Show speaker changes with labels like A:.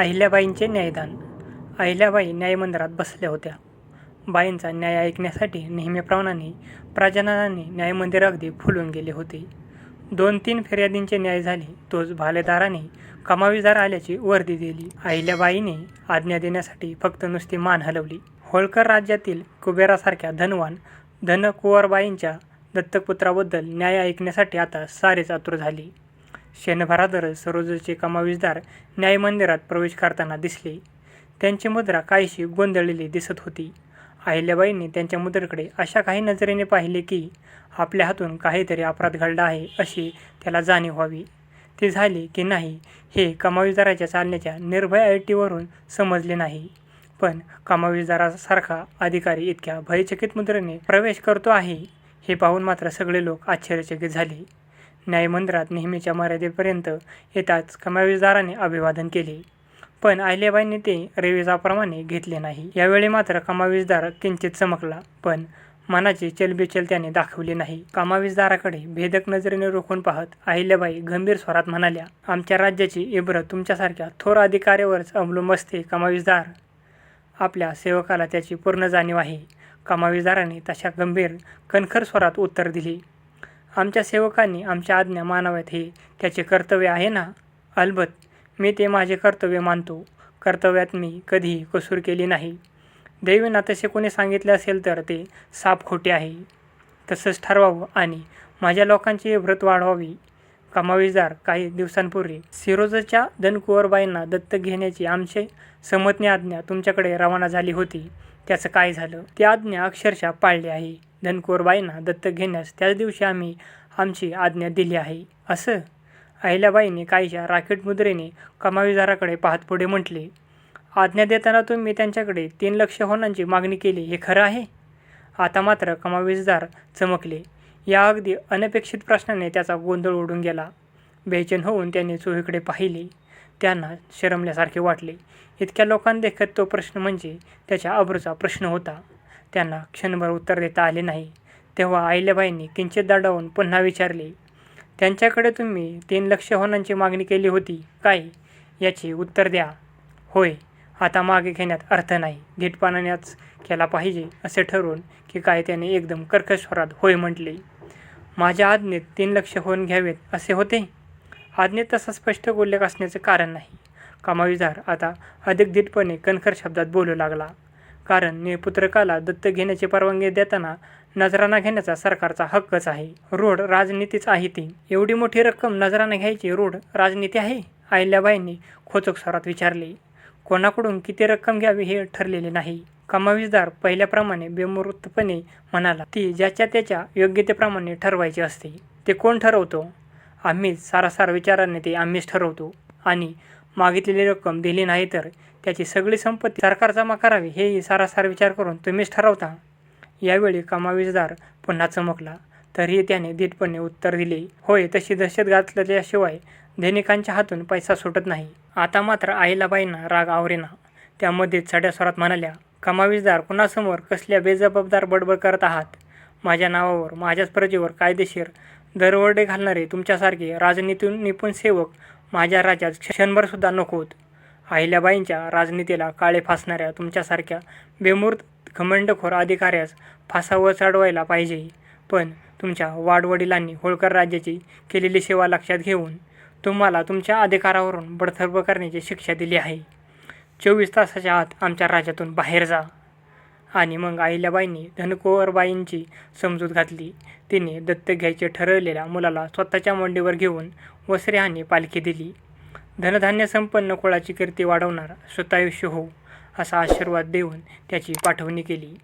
A: अहिल्याबाईंचे न्यायदान अहिल्याबाई न्यायमंदिरात बसल्या होत्या. बाईंचा न्याय ऐकण्यासाठी नेहमीप्रमाणे प्रजननाने न्यायमंदिर अगदी फुलून गेले होते. दोन तीन फिर्यादींचे न्याय झाले तोच भालेदाराने कमावीदार आल्याची वर्दी दिली. अहिल्याबाईंनी आज्ञा देण्यासाठी फक्त नुसती मान हलवली. होळकर राज्यातील कुबेरासारख्या धनवान धनकुवरबाईंच्या दत्तकपुत्राबद्दल न्याय ऐकण्यासाठी आता सारेच आतुर झाले. क्षणभरातच सरोजचे कमावीजदार न्यायमंदिरात प्रवेश करताना दिसले. त्यांची मुद्रा काहीशी गोंधळलेली दिसत होती. अहिल्याबाईंनी त्यांच्या मुद्रेकडे अशा काही नजरेने पाहिले की आपल्या हातून काहीतरी अपराध घडला आहे अशी त्याला जाणीव व्हावी. ती झाली की नाही हे कमाविजदाराच्या चालण्याच्या निर्भय ऐटीवरून समजले नाही. पण कमाविजदारासारखा अधिकारी इतक्या भयचकित मुद्रेने प्रवेश करतो आहे हे पाहून मात्र सगळे लोक आश्चर्यचकित झाले. न्यायमंदिरात नेहमीच्या मर्यादेपर्यंत येताच कमावीसदाराने अभिवादन केले. पण अहिल्याबाईंनी ते रविजाप्रमाणे घेतले नाही. यावेळी मात्र कमावीसदार किंचित चमकला. पण मनाची चलबिचल त्याने दाखवली नाही. कमावीसदाराकडे भेदक नजरेने रोखून पाहत अहिल्याबाई गंभीर स्वरात म्हणाल्या, आमच्या राज्याची इबरत तुमच्यासारख्या थोर अधिकाऱ्यावरच अवलंब असते कमावीसदार आपल्या सेवकाला त्याची पूर्ण जाणीव आहे. कमावीसदाराने तशा गंभीर कणखर स्वरात उत्तर दिले, आमच्या सेवकांनी आमच्या आज्ञा मानाव्यात हे त्याचे कर्तव्य आहे ना? अलबत मी ते माझे कर्तव्य मानतो. कर्तव्यात मी कधीही कसूर केली नाही. दैवींना तसे कोणी सांगितले असेल तर ते साप खोटे आहे. तसंच ठरवावं आणि माझ्या लोकांची व्रत वाढवावी. कमाविजदार काही दिवसांपूर्वी सिरोजच्या धनकुंवरबाईंना दत्तक घेण्याची आमचे संमतनी आज्ञा तुमच्याकडे रवाना झाली होती. त्याचं काय झालं? ती आज्ञा अक्षरशः पाळली आहे. धनकोरबाईंना दत्तक घेण्यास त्याच दिवशी आम्ही आमची आज्ञा दिली आहे. असं? अहिल्याबाईंनी काहीशा राकेट मुद्रेने कमावीदाराकडे पाहत पुढे म्हटले, आज्ञा देताना तुम्ही त्यांच्याकडे तीन लक्ष होणांची मागणी केली हे खरं आहे? आता मात्र कमावीजदार चमकले. या अगदी अनपेक्षित प्रश्नाने त्याचा गोंधळ उडून गेला. बेचैन होऊन त्यांनी चोहीकडे पाहिले. त्यांना शरमल्यासारखे वाटले. इतक्या लोकांदेखत तो प्रश्न म्हणजे त्याच्या अब्रूचा प्रश्न होता. त्यांना क्षणभर उत्तर देता आले नाही. तेव्हा अहिल्याबाईंनी किंचित दडावून पुन्हा विचारले, त्यांच्याकडे तुम्ही तीन लक्ष होनांची मागणी केली होती काय? याचे उत्तर द्या. होय. आता मागे घेण्यात अर्थ नाही. धीटपणानेच केला पाहिजे असे ठरवून की काय त्याने एकदम कर्कश स्वरात होय म्हटले. माझ्या आज्ञेत तीन लक्ष होऊन घ्यावेत असे होते? आज्ञेत तसा स्पष्ट उल्लेख असण्याचे कारण नाही. कमाविजदार आता अधिक धीटपणे कणखर शब्दात बोलू लागला. कारण निपुत्रकाला दत्तक घेण्याची परवानगी देताना नजराणा घेण्याचा सरकारचा हक्कच आहे. रूढ राजनीतीच आहे ती. एवढी मोठी रक्कम नजराणा घ्यायची रूढ राजनीती आहे? अहिल्याबाईंनी खोचक स्वरात विचारले. कोणाकडून किती रक्कम घ्यावी हे ठरलेले नाही. कमावीसदार पहिल्याप्रमाणे बेमुरतपणे म्हणाला, ती ज्याच्या त्याच्या योग्यतेप्रमाणे ठरवायची असते. ते कोण ठरवतो? आम्हीच. सारासार विचाराने ते आम्हीच ठरवतो. आणि मागितलेली रक्कम दिली नाही तर त्याची सगळी संपत्ती सरकार जमा करावी हेही सारासार विचार करून तुम्हीच ठरवता? यावेळी कमाविजदार पुन्हा चमकला. तरीही त्याने धीटपणे उत्तर दिले, होय. तशी दहशत घातल्याशिवाय धनिकांच्या हातून पैसा सुटत नाही. आता मात्र आईलाबाईंना राग आवरेना. त्यामध्येच चढ्या स्वरात म्हणाल्या, कमाविजदार कुणासमोर कसल्या बेजबाबदार बडबड करत आहात? माझ्या नावावर माझ्याच प्रजेवर कायदेशीर दरवडे घालणारे तुमच्यासारखे राजनीतिनिपुण सेवक माझ्या राज्यात क्षणभरसुद्धा नकोत. अहिल्याबाईंच्या राजनीतीला काळे फासणाऱ्या तुमच्यासारख्या बेमूर्त घमंडखोर अधिकाऱ्यास फासावर चढवायला पाहिजे. पण तुमच्या वाडवडिलांनी होळकर राज्याची केलेली सेवा लक्षात घेऊन तुम्हाला तुमच्या अधिकारावरून बडथर्ब करण्याची शिक्षा दिली आहे. चोवीस तासाच्या आत आमच्या राज्यातून बाहेर जा. आणि मग अहिल्याबाईंनी धनकुंवरबाईंची समजूत घातली. तिने दत्तक घ्यायचे ठरवलेल्या मुलाला स्वतःच्या मांडीवर घेऊन वस्त्रे आणि पालखी दिली. धनधान्यसंपन्न कुळाची कीर्ती वाढवणार सुतायुष्य हो, असा आशीर्वाद देऊन त्याची पाठवणी केली.